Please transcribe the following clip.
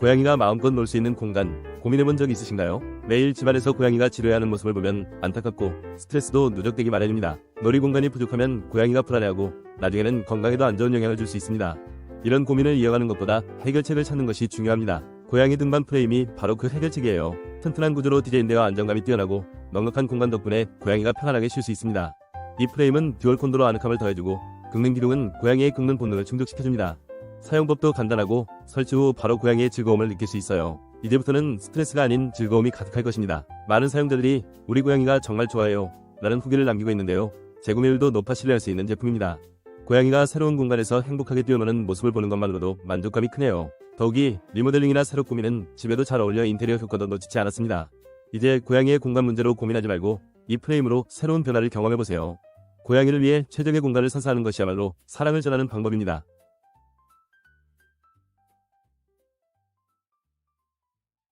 고양이가 마음껏 놀 수 있는 공간 고민해본 적 있으신가요? 매일 집안에서 고양이가 지루해하는 모습을 보면 안타깝고 스트레스도 누적되기 마련입니다. 놀이 공간이 부족하면 고양이가 불안해하고 나중에는 건강에도 안 좋은 영향을 줄 수 있습니다. 이런 고민을 이어가는 것보다 해결책을 찾는 것이 중요합니다. 고양이 등반 프레임이 바로 그 해결책이에요. 튼튼한 구조로 디자인되어 안정감이 뛰어나고 넉넉한 공간 덕분에 고양이가 편안하게 쉴 수 있습니다. 이 프레임은 듀얼 콘도로 아늑함을 더해주고 긁는 기둥은 고양이의 긁는 본능을 충족시켜줍니다. 사용법도 간단하고 설치 후 바로 고양이의 즐거움을 느낄 수 있어요. 이제부터는 스트레스가 아닌 즐거움이 가득할 것입니다. 많은 사용자들이 우리 고양이가 정말 좋아해요. 라는 후기를 남기고 있는데요. 재구매율도 높아 신뢰할 수 있는 제품입니다. 고양이가 새로운 공간에서 행복하게 뛰어노는 모습을 보는 것만으로도 만족감이 크네요. 더욱이 리모델링이나 새로 꾸미는 집에도 잘 어울려 인테리어 효과도 놓치지 않았습니다. 이제 고양이의 공간 문제로 고민하지 말고 이 프레임으로 새로운 변화를 경험해보세요. 고양이를 위해 최적의 공간을 선사하는 것이야말로 사랑을 전하는 방법입니다.